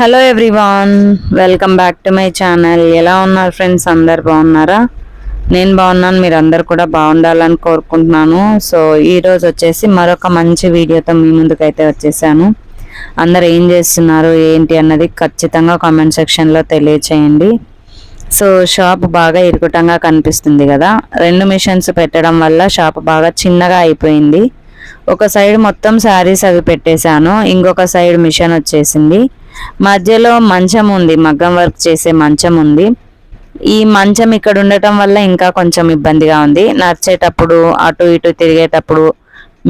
Hello everyone welcome back to my channel ఎలా ఉన్నారు friends అందరు బాగున్నారా? నేను బాగున్నాను మీరు అందరు కూడా బాగుండాలని కోరుకుంటున్నాను. సో ఈరోజు వచ్చేసి మరొక మంచి వీడియోతో మీ ముందుకైతే వచ్చేసాను. అందరు ఏం చేస్తున్నారు ఏంటి అన్నది ఖచ్చితంగా కామెంట్ సెక్షన్లో తెలియచేయండి. సో షాప్ బాగా ఇరుకుటంగా కనిపిస్తుంది కదా. రెండు మిషన్స్ పెట్టడం వల్ల షాప్ బాగా చిన్నగా అయిపోయింది. ఒక సైడ్ మొత్తం శారీస్ అవి పెట్టేశాను. ఇంకొక సైడ్ మిషన్ వచ్చేసింది. మధ్యలో మంచం ఉంది మగ్గం వర్క్ చేసే మంచం ఉంది. ఈ మంచం ఇక్కడ ఉండటం వల్ల ఇంకా కొంచెం ఇబ్బందిగా ఉంది. నడిచేటప్పుడు అటు ఇటు తిరిగేటప్పుడు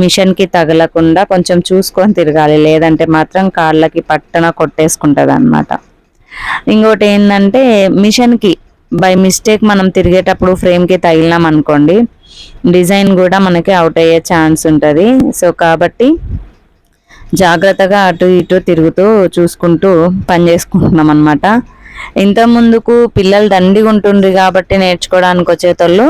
మిషన్కి తగలకుండా కొంచెం చూసుకొని తిరగాలి. లేదంటే మాత్రం కాళ్ళకి పట్టన కొట్టేసుకుంటుంది అనమాట ఇంకోటి ఏంటంటే మిషన్కి బై మిస్టేక్ మనం తిరిగేటప్పుడు ఫ్రేమ్కి తగిలినాం అనుకోండి డిజైన్ కూడా మనకి అవుట్ అయ్యే ఛాన్స్ ఉంటుంది. సో కాబట్టి జాగ్రత్తగా అటు ఇటు తిరుగుతూ చూసుకుంటూ పని చేసుకుంటున్నాం అనమాట ఇంత ముందుకు పిల్లలు దండిగా ఉంటుండ్రు కాబట్టి నేర్చుకోవడానికి వచ్చేటోళ్ళు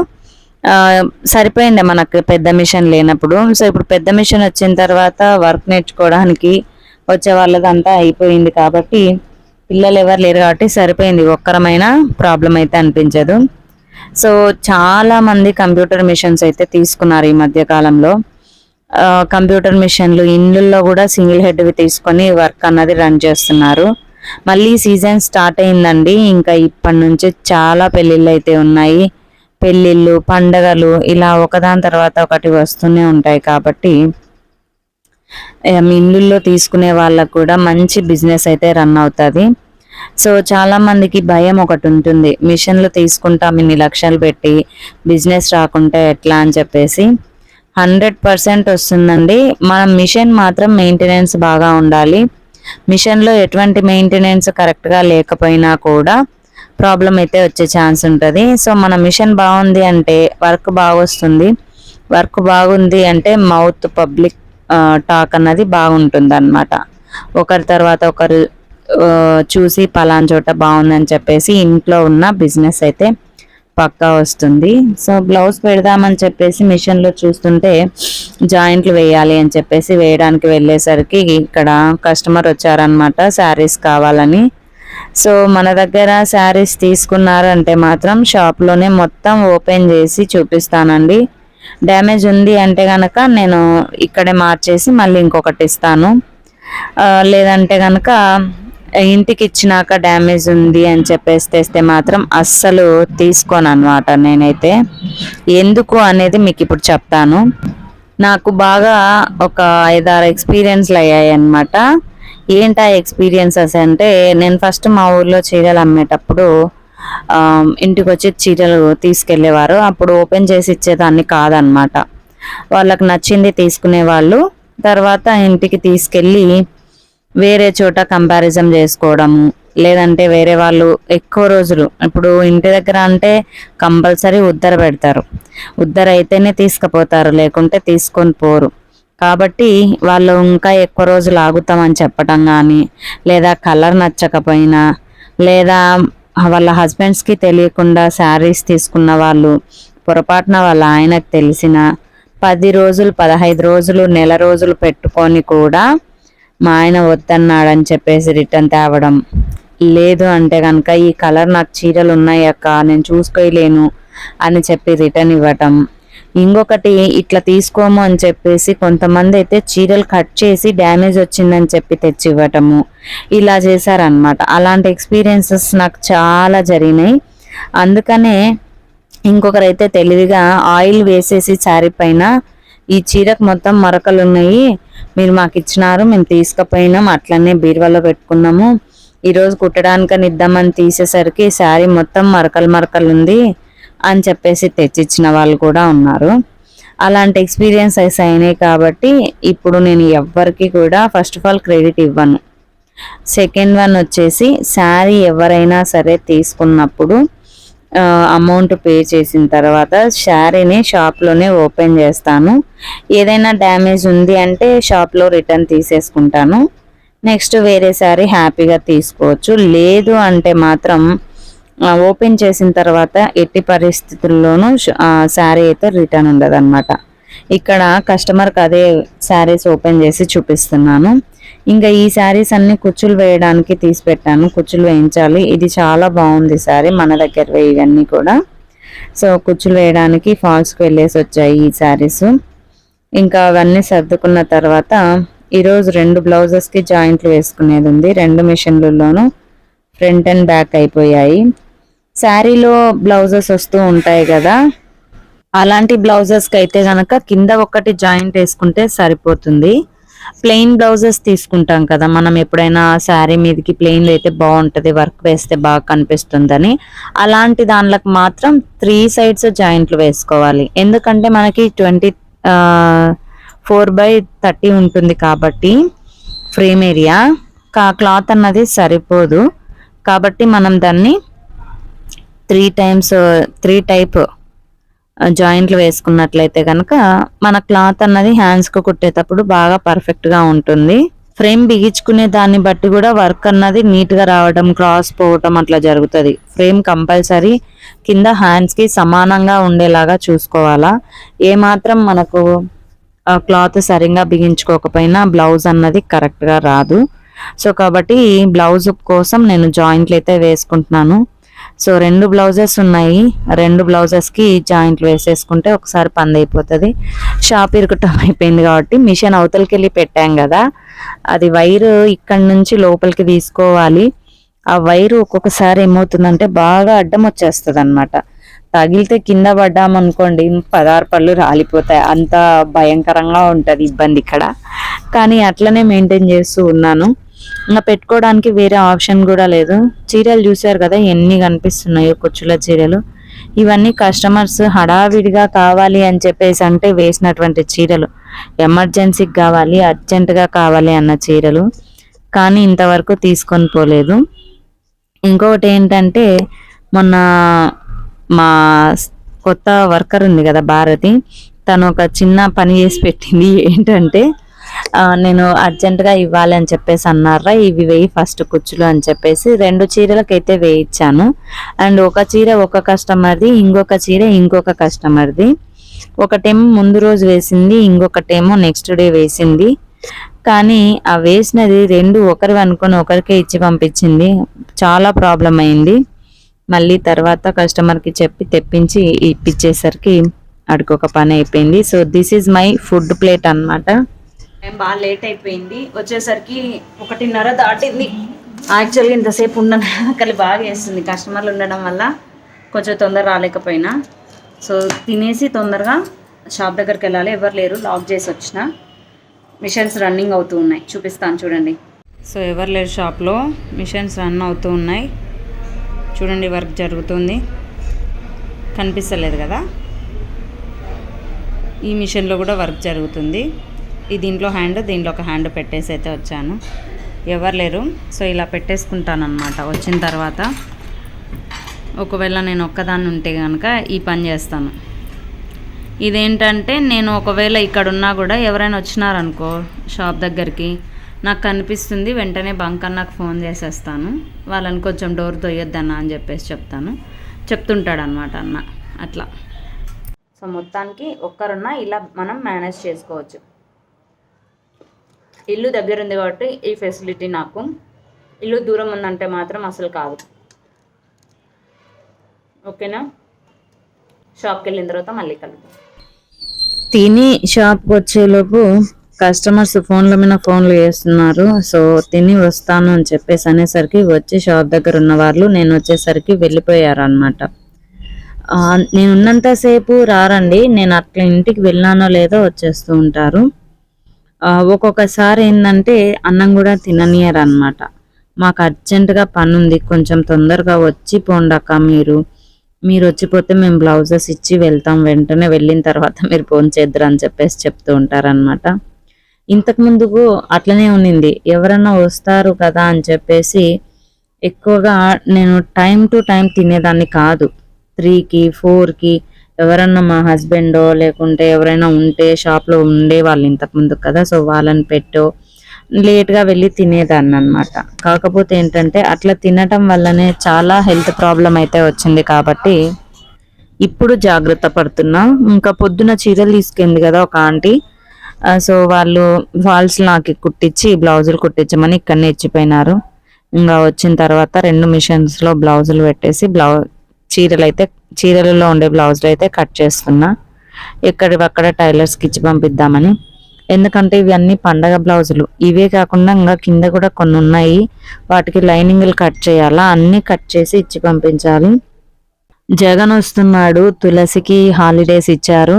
సరిపోయింది మనకు పెద్ద మిషన్ లేనప్పుడు. సో ఇప్పుడు పెద్ద మిషన్ వచ్చిన తర్వాత వర్క్ నేర్చుకోవడానికి వచ్చే వాళ్ళదంతా అయిపోయింది కాబట్టి పిల్లలు ఎవరు లేరు కాబట్టి సరిపోయింది. ఒక్కరమైన ప్రాబ్లం అయితే అనిపించదు. సో చాలామంది కంప్యూటర్ మిషన్స్ అయితే తీసుకున్నారు ఈ మధ్య కాలంలో. కంప్యూటర్ మిషన్లు ఇండ్లలో కూడా సింగిల్ హెడ్వి తీసుకొని వర్క్ అన్నది రన్ చేస్తున్నారు. మళ్ళీ సీజన్ స్టార్ట్ అయిందండి. ఇంకా ఇప్పటి నుంచి చాలా పెళ్ళిళ్ళు అయితే ఉన్నాయి. పెళ్ళిళ్ళు పండగలు ఇలా ఒకదాని తర్వాత ఒకటి వస్తూనే ఉంటాయి కాబట్టి ఏం, ఇల్లుల్లో తీసుకునే వాళ్ళకు కూడా మంచి బిజినెస్ అయితే రన్ అవుతుంది. సో చాలా మందికి భయం ఒకటి ఉంటుంది. మిషన్లు తీసుకుంటాం ఇన్ని లక్షలు పెట్టి బిజినెస్ రాకుంటే ఎట్లా అని చెప్పేసి. హండ్రెడ్ పర్సెంట్ వస్తుందండి. మన మిషన్ మాత్రం మెయింటెనెన్స్ బాగా ఉండాలి. మిషన్లో ఎటువంటి మెయింటెనెన్స్ కరెక్ట్గా లేకపోయినా కూడా ప్రాబ్లం అయితే వచ్చే ఛాన్స్ ఉంటుంది. సో మన మిషన్ బాగుంది అంటే వర్క్ బాగొస్తుంది. వర్క్ బాగుంది అంటే మౌత్ పబ్లిక్ టాక్ అన్నది బాగుంటుంది అనమాట ఒకరి తర్వాత ఒకరు చూసి పలాన్ చోట బాగుందని చెప్పేసి ఇంట్లో ఉన్న బిజినెస్ అయితే పక్కా వస్తుంది. సో బ్లౌజ్ పెడదామని చెప్పేసి మిషన్లో చూస్తుంటే జాయింట్లు వేయాలి అని చెప్పేసి వేయడానికి వెళ్ళేసరికి ఇక్కడ కస్టమర్ వచ్చారనమాట శారీస్ కావాలని. సో మన దగ్గర శారీస్ తీసుకున్నారంటే మాత్రం షాప్లోనే మొత్తం ఓపెన్ చేసి చూపిస్తానండి. డ్యామేజ్ ఉంది అంటే కనుక నేను ఇక్కడే మార్చేసి మళ్ళీ ఇంకొకటి ఇస్తాను. లేదంటే కనుక ఇంటికి ఇచ్చినాక డ్యామేజ్ ఉంది అని చెప్పేసి తెస్తే మాత్రం అస్సలు తీసుకోను అనమాట నేనైతే. ఎందుకు అనేది మీకు ఇప్పుడు చెప్తాను. నాకు బాగా ఒక ఐదారు ఎక్స్పీరియన్స్లు అయ్యాయి అనమాట ఏంటి ఆ ఎక్స్పీరియన్సెస్ అంటే నేను ఫస్ట్ మా ఊర్లో చీరలు అమ్మేటప్పుడు ఇంటికి వచ్చి చీరలు తీసుకెళ్ళేవారు అప్పుడు ఓపెన్ చేసి ఇచ్చేదాన్ని కాదనమాట వాళ్ళకి నచ్చింది తీసుకునే వాళ్ళు తర్వాత ఇంటికి తీసుకెళ్ళి వేరే చోట కంపారిజం చేసుకోవడము లేదంటే వేరే వాళ్ళు ఎక్కువ రోజులు ఇప్పుడు ఇంటి దగ్గర అంటే కంపల్సరీ ఉద్దర పెడతారు. ఉద్దర అయితేనే తీసుకుపోతారు లేకుంటే తీసుకొని పోరు. కాబట్టి వాళ్ళు ఇంకా ఎక్కువ రోజులు ఆగుతామని చెప్పటం కానీ లేదా కలర్ నచ్చకపోయినా లేదా వాళ్ళ హస్బెండ్స్కి తెలియకుండా శారీస్ తీసుకున్న వాళ్ళు పొరపాటున వాళ్ళ ఆయనకు తెలిసిన పది రోజులు పదహైదు రోజులు నెల రోజులు పెట్టుకొని కూడా మా ఆయన వద్దన్నాడని చెప్పేసి రిటర్న్ తేవడం. లేదు అంటే కనుక ఈ కలర్ నాకు చీరలు ఉన్నాయి అక్క నేను చూసుకోలేను అని చెప్పి రిటర్న్ ఇవ్వటం. ఇంకొకటి ఇట్లా తీసుకోము అని చెప్పేసి కొంతమంది అయితే చీరలు కట్ చేసి డ్యామేజ్ వచ్చిందని చెప్పి తెచ్చి ఇవ్వటము ఇలా చేశారనమాట అలాంటి ఎక్స్పీరియన్సెస్ నాకు చాలా జరిగినాయి. అందుకనే ఇంకొకరైతే తెలివిగా ఆయిల్ వేసేసి శారీ పైన ఈ చీరకు మొత్తం మరకలు ఉన్నాయి మీరు మాకు ఇచ్చినారు మేము తీసుకుపోయినాం అట్లనే బీరువాలో పెట్టుకున్నాము. ఈరోజు కుట్టడానికని ఇద్దామని తీసేసరికి శారీ మొత్తం మరకలు మరకలు ఉంది అని చెప్పేసి తెచ్చిచ్చిన వాళ్ళు కూడా ఉన్నారు. అలాంటి ఎక్స్పీరియన్సెస్ అయినాయి కాబట్టి ఇప్పుడు నేను ఎవ్వరికి కూడా ఫస్ట్ ఆఫ్ ఆల్ క్రెడిట్ ఇవ్వను. సెకండ్ వన్ వచ్చేసి శారీ ఎవరైనా సరే తీసుకున్నప్పుడు అమౌంట్ పే చేసిన తర్వాత శారీని షాప్లోనే ఓపెన్ చేస్తాను. ఏదైనా డ్యామేజ్ ఉంది అంటే షాప్లో రిటర్న్ తీసేసుకుంటాను. నెక్స్ట్ వేరే శారీ హ్యాపీగా తీసుకోవచ్చు. లేదు అంటే మాత్రం ఓపెన్ చేసిన తర్వాత ఎట్టి పరిస్థితుల్లోనూ శారీ అయితే రిటర్న్ ఉండదు ఇక్కడ కస్టమర్కి అదే శారీస్ ఓపెన్ చేసి చూపిస్తున్నాను. ఇంకా ఈ శారీస్ అన్ని కుచ్చులు వేయడానికి తీసి పెట్టాను. కుచ్చులు వేయించాలి. ఇది చాలా బాగుంది శారీ మన దగ్గర ఇవన్నీ కూడా. సో కుచ్చులు వేయడానికి ఫాల్స్కి వెళ్ళేసి వచ్చాయి ఈ శారీస్. ఇంకా అవన్నీ సర్దుకున్న తర్వాత ఈరోజు రెండు బ్లౌజెస్కి జాయింట్లు వేసుకునేది ఉంది. రెండు మిషన్లలోనూ ఫ్రంట్ అండ్ బ్యాక్ అయిపోయాయి. శారీలో బ్లౌజెస్ వస్తూ ఉంటాయి కదా అలాంటి బ్లౌజెస్కి అయితే కనుక కింద ఒకటి జాయింట్ వేసుకుంటే సరిపోతుంది. ప్లెయిన్ బ్లౌజెస్ తీసుకుంటాం కదా మనం ఎప్పుడైనా శారీ మీదకి ప్లెయిన్ అయితే బాగుంటుంది వర్క్ వేస్తే బాగా కనిపిస్తుందని. అలాంటి దానిలకు మాత్రం త్రీ సైడ్స్ జాయింట్లు వేసుకోవాలి. ఎందుకంటే మనకి ట్వంటీ ఫోర్ బై థర్టీ ఉంటుంది కాబట్టి ఫ్రేమ్ ఏరియా. కా క్లాత్ అన్నది సరిపోదు. కాబట్టి మనం దాన్ని త్రీ టైమ్స్ త్రీ టైప్ జాయింట్లు వేసుకున్నట్లయితే కనుక మన క్లాత్ అన్నది హ్యాండ్స్కు కుట్టేటప్పుడు బాగా పర్ఫెక్ట్గా ఉంటుంది. ఫ్రేమ్ బిగించుకునే దాన్ని బట్టి కూడా వర్క్ అన్నది నీట్గా రావడం క్రాస్ పోవటం అట్లా జరుగుతుంది. ఫ్రేమ్ కంపల్సరీ కింద హ్యాండ్స్కి సమానంగా ఉండేలాగా చూసుకోవాలా. ఏమాత్రం మనకు క్లాత్ సరిగ్గా బిగించుకోకపోయినా బ్లౌజ్ అన్నది కరెక్ట్గా రాదు. సో కాబట్టి బ్లౌజ్ కోసం నేను జాయింట్లు అయితే వేసుకుంటున్నాను. సో రెండు బ్లౌజెస్ ఉన్నాయి. రెండు బ్లౌజెస్కి జాయింట్లు వేసేసుకుంటే ఒకసారి పంది అయిపోతుంది. షాప్ ఇరుకుటం అయిపోయింది కాబట్టి మిషన్ అవతలకి వెళ్ళి పెట్టాం కదా. అది వైరు ఇక్కడ నుంచి లోపలికి తీసుకోవాలి. ఆ వైరు ఒక్కొక్కసారి ఏమవుతుందంటే బాగా అడ్డం వచ్చేస్తుంది అనమాట తగిలితే కింద పడ్డామనుకోండి పదహారు పళ్ళు రాలిపోతాయి. అంత భయంకరంగా ఉంటుంది ఇబ్బంది ఇక్కడ. కానీ అట్లనే మెయింటైన్ చేస్తూ ఉన్నాను. ఇంకా పెట్టుకోవడానికి వేరే ఆప్షన్ కూడా లేదు. చీరలు చూసారు కదా ఎన్ని కనిపిస్తున్నాయో కుచ్చుల చీరలు. ఇవన్నీ కస్టమర్స్ హడావిడిగా కావాలి అని చెప్పేసి అంటే వేసినటువంటి చీరలు. ఎమర్జెన్సీకి కావాలి అర్జెంటుగా కావాలి అన్న చీరలు. కానీ ఇంతవరకు తీసుకొని పోలేదు. ఇంకొకటి ఏంటంటే మొన్న మా కొత్త వర్కర్ ఉంది కదా భారతి. తను ఒక చిన్న పని చేసి పెట్టింది. ఏంటంటే నేను అర్జెంటుగా ఇవ్వాలి అని చెప్పేసి అన్నారా ఇవి వేయి ఫస్ట్ కుచ్చులు అని చెప్పేసి రెండు చీరలకైతే వేయించాను అండ్ ఒక చీర ఒక కస్టమర్ది ఇంకొక చీర ఇంకొక కస్టమర్ది ఒకటేమో ముందు రోజు వేసింది ఇంకొకటేమో నెక్స్ట్ డే వేసింది. కానీ ఆ వేసినది రెండు ఒకరు అనుకుని ఒకరికే ఇచ్చి పంపించింది. చాలా ప్రాబ్లం అయింది. మళ్ళీ తర్వాత కస్టమర్కి చెప్పి తెప్పించి ఇప్పించేసరికి అడుకొక ఒక పని అయిపోయింది. So this is my food plate అనమాట బాగా లేట్ అయిపోయింది. వచ్చేసరికి ఒకటిన్నర దాటింది. యాక్చువల్గా ఇంతసేపు ఉన్న ఆకలి బాగా వేస్తుంది కస్టమర్లు ఉండడం వల్ల కొంచెం తొందర రాలేకపోయినా. సో తినేసి తొందరగా షాప్ దగ్గరికి వెళ్ళాలి. ఎవరు లేరు. లాక్ చేసి వచ్చిన. మిషన్స్ రన్నింగ్ అవుతూ ఉన్నాయి. చూపిస్తాను చూడండి. సో ఎవరు లేరు షాప్లో. మిషన్స్ రన్ అవుతూ ఉన్నాయి. చూడండి వర్క్ జరుగుతుంది. కనిపిస్తలేదు కదా. ఈ మిషన్లో కూడా వర్క్ జరుగుతుంది. ఈ దీంట్లో హ్యాండ్ దీంట్లో ఒక హ్యాండ్ పెట్టేసి అయితే వచ్చాను. ఎవరు లేరు. సో ఇలా పెట్టేసుకుంటాను అనమాట వచ్చిన తర్వాత ఒకవేళ నేను ఒక్కదాన్ని ఉంటే కనుక ఈ పని చేస్తాను. ఇదేంటంటే నేను ఒకవేళ ఇక్కడ ఉన్నా కూడా ఎవరైనా వచ్చినారనుకో షాప్ దగ్గరికి నాకు కనిపిస్తుంది వెంటనే బంక్ అన్నకు ఫోన్ చేసేస్తాను. వాళ్ళని కొంచెం డోర్ తొయ్యొద్దన్న అని చెప్పేసి చెప్తాను. చెప్తుంటాడు అనమాట అన్న. అట్లా. సో మొత్తానికి ఒక్కరున్నా ఇలా మనం మేనేజ్ చేసుకోవచ్చు. ఇల్లు దగ్గర ఉంది కాబట్టి ఈ ఫెసిలిటీ నాకు. ఇల్లు దూరం ఉందంటే మాత్రం అసలు కాదు. ఓకేనా? షాప్కి వెళ్ళిన తర్వాత మళ్ళీ కలుద్దాం. తిని షాప్కి వచ్చేలోపు కస్టమర్స్ ఫోన్ల మీద ఫోన్లు చేస్తున్నారు. సో తిని వస్తాను అని చెప్పేసి అనేసరికి వచ్చి షాప్ దగ్గర ఉన్న వాళ్ళు నేను వచ్చేసరికి వెళ్ళిపోయారు అనమాట నేను ఉన్నంతసేపు రారండి. నేను అట్లా ఇంటికి వెళ్ళానో లేదో వచ్చేస్తూ ఉంటారు. ఒక్కొక్కసారి ఏంటంటే అన్నం కూడా తిననియరు అనమాట మాకు అర్జెంటుగా పని ఉంది కొంచెం తొందరగా వచ్చి పోండక్క మీరు. మీరు వచ్చిపోతే మేము బ్లౌజెస్ ఇచ్చి వెళ్తాం. వెంటనే వెళ్ళిన తర్వాత మీరు ఫోన్ చేద్దరు అని చెప్పేసి చెప్తూ ఉంటారనమాట ఇంతకు ముందుకు అట్లనే ఉన్నింది. ఎవరన్నా వస్తారు కదా అని చెప్పేసి ఎక్కువగా నేను టైం టు టైం తినేదాన్ని కాదు. త్రీకి ఫోర్కి ఎవరన్నా మా హస్బెండో లేకుంటే ఎవరైనా ఉంటే షాప్లో ఉండే వాళ్ళు ఇంతకు ముందు కదా సో వాళ్ళని పెట్టో లేట్గా వెళ్ళి తినేదాన్ని అనమాట కాకపోతే ఏంటంటే అట్లా తినటం వల్లనే చాలా హెల్త్ ప్రాబ్లం అయితే వచ్చింది కాబట్టి ఇప్పుడు జాగ్రత్త పడుతున్నా. ఇంకా పొద్దున చీరలు తీసుకెళ్ళింది కదా ఒక ఆంటీ. సో వాళ్ళు ఫాల్స్ నాకు కుట్టించి బ్లౌజులు కుట్టించమని ఇక్కడనే ఇచ్చిపోయినారు. ఇంకా వచ్చిన తర్వాత రెండు మిషన్స్లో బ్లౌజులు పెట్టేసి బ్లౌజ్ చీరలు అయితే చీరలలో ఉండే బ్లౌజులు అయితే కట్ చేస్తున్నా. ఎక్కడివి అక్కడ టైలర్స్కి ఇచ్చి పంపిద్దామని. ఎందుకంటే ఇవన్నీ పండగ బ్లౌజులు. ఇవే కాకుండా ఇంకా కింద కూడా కొన్ని ఉన్నాయి. వాటికి లైనింగ్లు కట్ చేయాలా? అన్నీ కట్ చేసి ఇచ్చి పంపించాలి. జగన్ వస్తున్నాడు. తులసికి హాలిడేస్ ఇచ్చారు.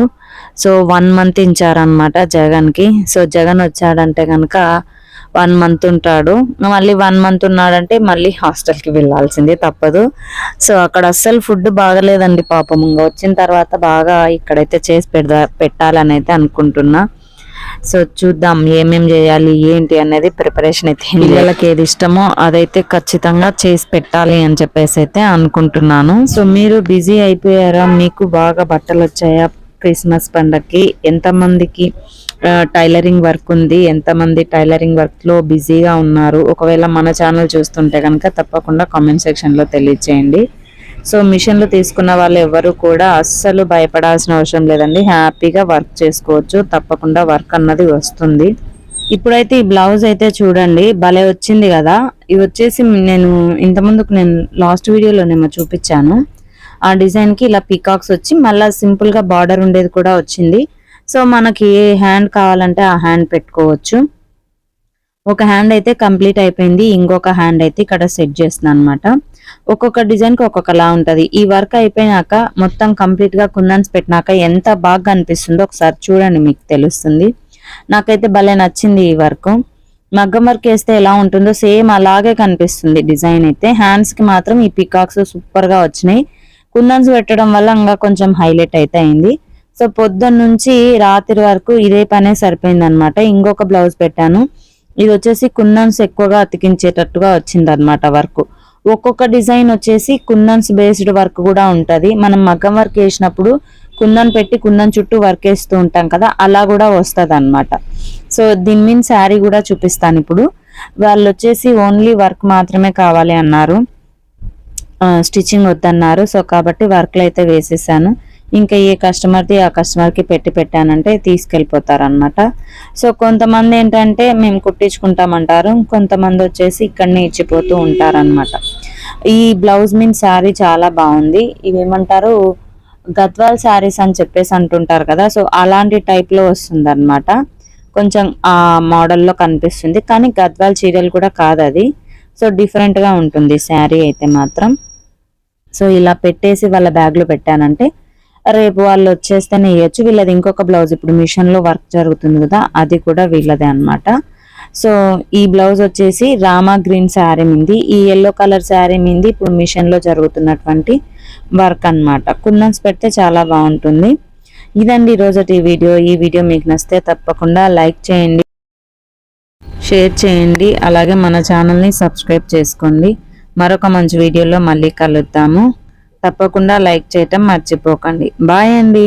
సో వన్ మంత్ ఇచ్చారనమాట జగన్కి. సో జగన్ వచ్చాడంటే కనుక వన్ మంత్ ఉంటాడు. మళ్ళీ వన్ మంత్ ఉన్నాడంటే మళ్ళీ హాస్టల్కి వెళ్ళాల్సిందే తప్పదు. సో అక్కడ అస్సలు ఫుడ్ బాగలేదండి పాపం. ఇంకా వచ్చిన తర్వాత బాగా ఇక్కడైతే చేసి పెడదా పెట్టాలని అయితే అనుకుంటున్నా. సో చూద్దాం ఏమేం చేయాలి ఏంటి అనేది ప్రిపరేషన్ అయితే పిల్లలకి ఏది ఇష్టమో అదైతే ఖచ్చితంగా చేసి పెట్టాలి అని చెప్పేసి అయితే అనుకుంటున్నాను. సో మీరు బిజీ అయిపోయారా? మీకు బాగా బట్టలు వచ్చాయా క్రిస్మస్ పండగకి ఎంతమందికి టైలరింగ్ వర్క్ ఉంది ఎంతమంది టైలరింగ్ వర్క్లో బిజీగా ఉన్నారు ఒకవేళ మన ఛానల్ చూస్తుంటే కనుక తప్పకుండా కామెంట్ సెక్షన్లో తెలియచేయండి. సో మిషన్లు తీసుకున్న వాళ్ళు ఎవరు కూడా అస్సలు భయపడాల్సిన అవసరం లేదండి. హ్యాపీగా వర్క్ చేసుకోవచ్చు తప్పకుండా వర్క్ అన్నది వస్తుంది. ఇప్పుడైతే ఈ బ్లౌజ్ అయితే చూడండి భలే వచ్చింది కదా. ఇవి వచ్చేసి నేను ఇంతకుముందుకు నేను లాస్ట్ వీడియోలోనేమో చూపించాను. ఆ డిజైన్కి ఇలా పీకాక్స్ వచ్చి మళ్ళీ సింపుల్గా బార్డర్ ఉండేది కూడా వచ్చింది. సో మనకి ఏ హ్యాండ్ కావాలంటే ఆ హ్యాండ్ పెట్టుకోవచ్చు. ఒక హ్యాండ్ అయితే కంప్లీట్ అయిపోయింది. ఇంకొక హ్యాండ్ అయితే ఇక్కడ సెట్ చేస్తున్నాను అనమాట ఒక్కొక్క డిజైన్కి ఒక్కొక్కలా ఉంటది. ఈ వర్క్ అయిపోయినాక మొత్తం కంప్లీట్గా కుందన్స్ పెట్టినాక ఎంత బాగా కనిపిస్తుందో ఒకసారి చూడండి మీకు తెలుస్తుంది. నాకైతే భలే నచ్చింది ఈ వర్క్. మగ్గం వర్క్ వేస్తే ఎలా ఉంటుందో సేమ్ అలాగే కనిపిస్తుంది డిజైన్ అయితే. హ్యాండ్స్కి మాత్రం ఈ పికాక్స్ సూపర్గా వచ్చినాయి. కుందన్స్ పెట్టడం వల్ల ఇంకా కొంచెం హైలైట్ అయితే అయింది. సో పొద్దున్న నుంచి రాత్రి వరకు ఇదే పనే సరిపోయింది అనమాట ఇంకొక బ్లౌజ్ పెట్టాను. ఇది వచ్చేసి కుందన్స్ ఎక్కువగా అతికించేటట్టుగా వచ్చింది అనమాట వర్క్. ఒక్కొక్క డిజైన్ వచ్చేసి కుందన్స్ బేస్డ్ వర్క్ కూడా ఉంటుంది. మనం మగ్గం వర్క్ వేసినప్పుడు కుందన్ పెట్టి కుందన్ చుట్టూ వర్క్ వేస్తూ ఉంటాం కదా అలా కూడా వస్తుంది అనమాట సో దీని మీద శారీ కూడా చూపిస్తాను ఇప్పుడు. వాళ్ళు వచ్చేసి ఓన్లీ వర్క్ మాత్రమే కావాలి అన్నారు. స్టిచ్చింగ్ వద్దన్నారు. సో కాబట్టి వర్క్లు అయితే వేసేసాను. ఇంకా ఏ కస్టమర్ది ఆ కస్టమర్కి పెట్టి పెట్టానంటే తీసుకెళ్ళిపోతారనమాట సో కొంతమంది ఏంటంటే మేము కుట్టించుకుంటామంటారు. కొంతమంది వచ్చేసి ఇక్కడనే ఇచ్చిపోతూ ఉంటారనమాట ఈ బ్లౌజ్ మీన్ శారీ చాలా బాగుంది. ఇవేమంటారు? గద్వాల్ శారీస్ అని చెప్పేసి అంటుంటారు కదా. సో అలాంటి టైప్లో వస్తుంది అనమాట కొంచెం ఆ మోడల్లో కనిపిస్తుంది. కానీ గద్వాల్ చీరలు కూడా కాదు అది సో డిఫరెంట్గా ఉంటుంది శారీ అయితే మాత్రం. సో ఇలా పెట్టేసి వాళ్ళ బ్యాగ్లో పెట్టానంటే రేపు వాళ్ళు వచ్చేస్తేనే ఇవ్వచ్చు వీళ్ళది ఇంకొక బ్లౌజ్ ఇప్పుడు మిషన్లో వర్క్ జరుగుతుంది కదా అది కూడా వీళ్ళదే అన్నమాట. సో ఈ బ్లౌజ్ వచ్చేసి రామా గ్రీన్ శారీ మింది. ఈ ఎల్లో కలర్ శారీ మింది ఇప్పుడు మిషన్లో జరుగుతున్నటువంటి వర్క్ అన్నమాట. కుందన్స్ పెడితే చాలా బాగుంటుంది. ఇదండి ఈరోజు ఈ వీడియో. ఈ వీడియో మీకు నచ్చితే తప్పకుండా లైక్ చేయండి షేర్ చేయండి. అలాగే మన ఛానల్ని సబ్స్క్రైబ్ చేసుకోండి. మరొక మంచి వీడియోలో మళ్ళీ కలుద్దాము. తప్పకుండా లైక్ చేయటం మర్చిపోకండి. బాయ్ అండి.